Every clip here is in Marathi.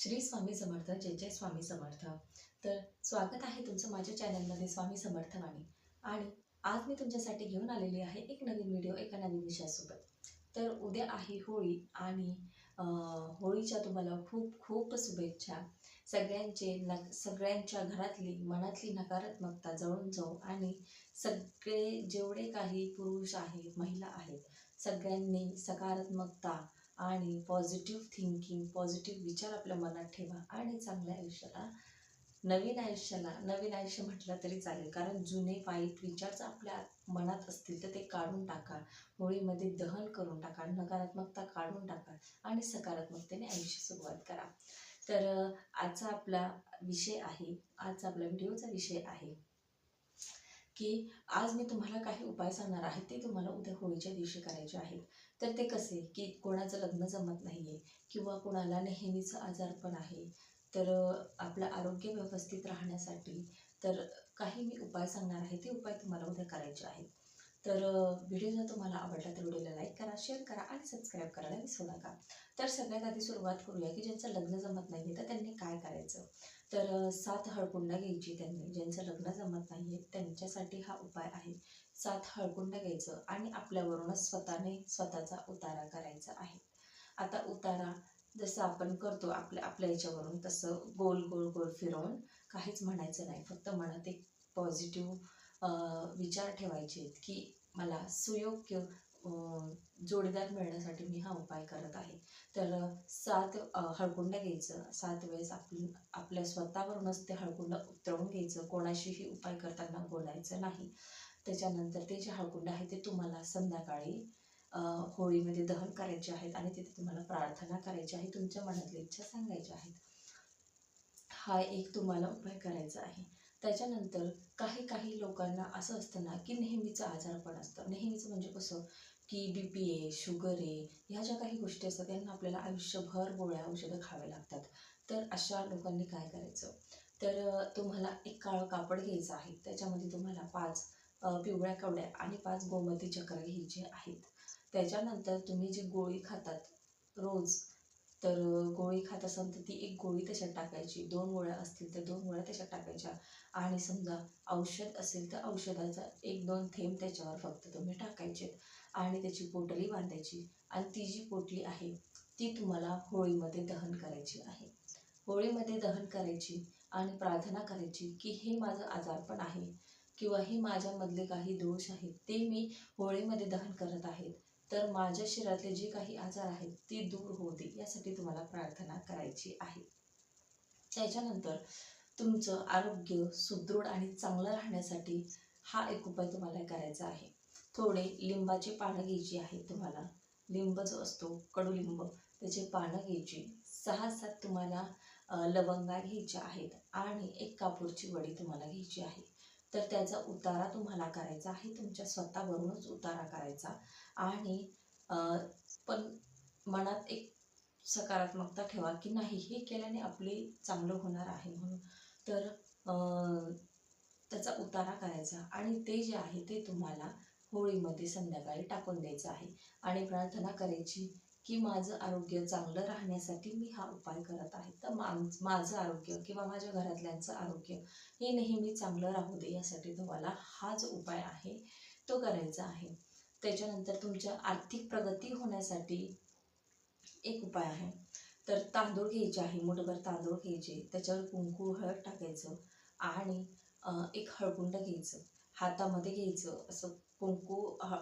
श्री स्वामी समर्थ जय जय स्वामी समर्थ. तर स्वागत आहे तुमचं माझ्या चॅनलमध्ये स्वामी समर्थवाणी आणि आज मी तुमच्यासाठी घेऊन आलेली आहे एक नवीन व्हिडिओ एका नवीन विषयासोबत. तर उद्या आहे होळी आणि होळीच्या तुम्हाला खूप खूप शुभेच्छा. सगळ्यांचे न सगळ्यांच्या घरातली मनातली नकारात्मकता जळून जाऊ आणि सगळे जेवढे काही पुरुष आहेत महिला आहेत सगळ्यांनी सकारात्मकता आणि पॉझिटिव्ह थिंकिंग पॉझिटिव्ह विचार आपल्या मनात ठेवा आणि चांगल्या आयुष्याला नवीन आयुष्याला नवीन आयुष्य म्हटलं तरी चालेल. कारण जुने वाईट विचार जर आपल्या मनात असतील तर ते काढून टाका. होळीमध्ये दहन करून टाका नकारात्मकता काढून टाका आणि सकारात्मकतेने आयुष्य सुरुवात करा. तर आजचा आपला विषय आहे आजचा आपला व्हिडिओचा विषय आहे. की आज मी तुम्हाला काही उपाय सांगणार आहे ते तुम्हाला उद्या होळीच्या दिवशी करायचे आहेत. तर ते कसे? की कोणाचं लग्न जमत नाही आहे किंवा कोणाला नेहमीचं आजारपण आहे तर आपलं आरोग्य व्यवस्थित राहण्यासाठी तर काही मी उपाय सांगणार आहे ते उपाय तुम्हाला उद्या करायचे आहेत. तर व्हिडिओ जर तुम्हाला आवडला तर व्हिडिओला लाईक करा शेअर करा आणि सबस्क्राईब करायला विसरू नका. तर सगळ्यात आधी सुरुवात करूया की ज्यांचं लग्न जमत नाही तर त्यांनी काय करायचं? तर सात हळकुंडा घ्यायची त्यांनी. ज्यांचं लग्न जमत नाही आहे त्यांच्यासाठी हा उपाय आहे. सात हळकुंड घ्यायचं आणि आपल्यावरूनच स्वतःने स्वतःचा उतारा करायचा आहे. आता उतारा जसं आपण करतो आपल्या आपल्या याच्यावरून तसं गोल गोल गोल फिरवून काहीच म्हणायचं नाही. फक्त मनात एक पॉझिटिव्ह विचार ठेवायचे आहेत की मला सुयोग्य जोडीदार मिळण्यासाठी मी हा उपाय करत आहे. तर सात अं, हळकुंड घ्यायचं. सात वेळेस आपली आपल्या स्वतःवरूनच ते हळकुंड उतरवून घ्यायचं. कोणाशीही उपाय करताना बोलायचं नाही. त्याच्यानंतर ते जे हळकुंड आहे ते तुम्हाला संध्याकाळी होळीमध्ये दहन करायचे आहेत आणि तिथे तुम्हाला प्रार्थना करायची आहे. तुमच्या मनातल्या इच्छा सांगायच्या आहेत. हा एक तुम्हाला उपाय करायचा आहे. त्याच्यानंतर काही काही लोकांना असं असतं ना की नेहमीचं आजारपण असतं. नेहमीचं म्हणजे कसं की बी पी ए शुगर आहे ह्या ज्या काही गोष्टी असतात त्यांना आपल्याला आयुष्यभर गोळ्या औषधं खावे लागतात. तर अशा लोकांनी काय करायचं? तर तुम्हाला एक काळं कापड घ्यायचं आहे. त्याच्यामध्ये तुम्हाला पाच पिवळ्या कवड्या आणि पाच गोमती चक्र घ्यायचे आहेत. त्याच्यानंतर तुम्ही जी गोळी खातात रोज तर गोळी खात असाल तर ती एक गोळी त्याच्यात टाकायची. दोन गोळ्या असतील तर दोन गोळ्या त्याच्यात टाकायच्या. आणि समजा औषध असेल तर औषधाचा एक दोन थेंब त्याच्यावर फक्त तुम्ही टाकायचे. आणि त्याची पोटली बांधायची. आणि ती जी पोटली आहे ती तुम्हाला होळीमध्ये दहन करायची आहे. होळीमध्ये दहन करायची आणि प्रार्थना करायची की हे माझं आजारपण आहे किंवा हे माझ्यामधले काही दोष आहेत ते मी होळीमध्ये दहन करत आहेत. तर माझ्या शरीरातले जे काही आजार आहेत ते दूर होऊ दे यासाठी तुम्हाला प्रार्थना करायची आहे. त्याच्यानंतर तुमचं आरोग्य सुदृढ आणि चांगलं राहण्यासाठी हा एक उपाय तुम्हाला करायचा आहे. थोडे लिंबाचे पानं घ्यायची आहेत तुम्हाला. लिंब जो असतो कडुलिंब त्याचे पानं घ्यायची. सहा सात तुम्हाला लवंगा घ्यायच्या आहेत आणि एक कापूरची वडी तुम्हाला घ्यायची आहे. तर त्याचा उतारा तुम्हाला करायचा आहे. तुमच्या स्वतःवरूनच उतारा करायचा. आणि पण मनात एक सकारात्मकता ठेवा की नाही हे केल्याने आपले चांगलं होणार आहे म्हणून. तर त्याचा उतारा करायचा आणि ते जे आहे ते तुम्हाला होळीमध्ये संध्याकाळी टाकून द्यायचं आहे. आणि प्रार्थना करायची की माझं आरोग्य चांगलं राहण्यासाठी मी हा उपाय करत आहे. तर माझं आरोग्य किंवा माझ्या घरातल्यांचं आरोग्य हे नेहमी चांगलं राहू दे यासाठी तुम्हाला हा जो उपाय आहे तो करायचा आहे. त्याच्यानंतर तुमच्या आर्थिक प्रगती होण्यासाठी एक उपाय आहे. तर तांदूळ घ्यायचे आहे मुठभर तांदूळ घ्यायचे त्याच्यावर कुंकू हळद टाकायचं आणि एक हळकुंड घ्यायचं. हातामध्ये घ्यायचं असं कुंकू ह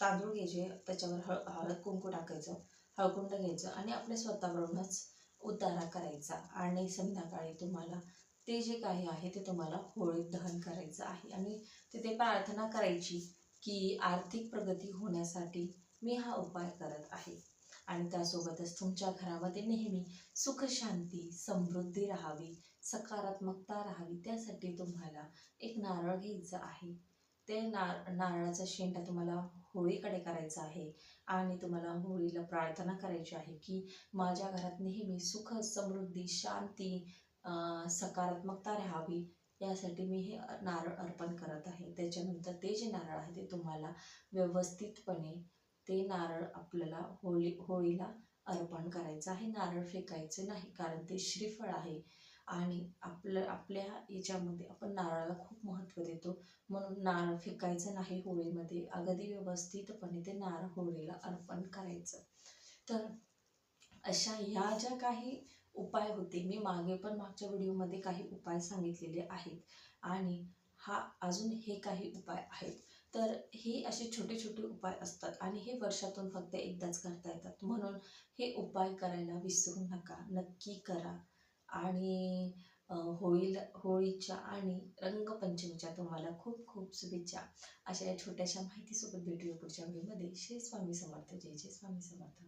तांदूळ घ्यायचे त्याच्यावर हळ हळद कुंकू टाकायचं. हळकुंड घ्यायचं आणि आपल्या स्वतःवरूनच उतारा करायचा. आणि संध्याकाळी तुम्हाला ते जे काही आहे ते तुम्हाला होळीत दहन करायचं आहे. आणि तिथे प्रार्थना करायची की आर्थिक प्रगती होण्यासाठी मी हा उपाय करत आहे. आणि त्यासोबतच तुमच्या घरामध्ये नेहमी सुख शांती समृद्धी राहावी सकारात्मकता राहावी त्यासाठी तुम्हाला एक नारळ घ्यायचं आहे. ते नार नारळाचा शेंडा तुम्हाला होळीकडे करायचा आहे आणि तुम्हाला होळीला प्रार्थना करायची आहे की माझ्या घरात नेहमी सुख समृद्धी शांती सकारात्मकता राहावी. यासाठी मी हे नारळ अर्पण करत आहे. त्याच्यानंतर ते जे नारळ आहे ते तुम्हाला व्यवस्थितपणे ते नारळ आपल्याला होळी होळीला अर्पण करायचं आहे. नारळ फेकायचं नाही कारण ते श्रीफळ आहे. आणि आपलं आपल्या याच्यामध्ये आपण नारळाला खूप महत्त्व देतो. म्हणून नारळ फेकायचं नाही होळीमध्ये. अगदी व्यवस्थितपणे ते नारळ होळीला अर्पण करायचं. तर अशा ह्या ज्या काही उपाय होते मी मागे पण मागच्या व्हिडिओमध्ये काही उपाय सांगितलेले आहेत. आणि हा अजून हे काही उपाय आहेत. तर हे असे छोटे छोटे उपाय असतात आणि हे वर्षातून फक्त एकदाच करता येतात. म्हणून हे उपाय करायला विसरू नका. नक्की करा. आणि होळीला होळीच्या आणि रंगपंचमीच्या तुम्हाला खूप खूप शुभेच्छा. अशा या छोट्याशा माहितीसोबत भेटूया पुढच्या व्हिडिओमध्ये. श्री स्वामी समर्थ. जय जय स्वामी समर्थ.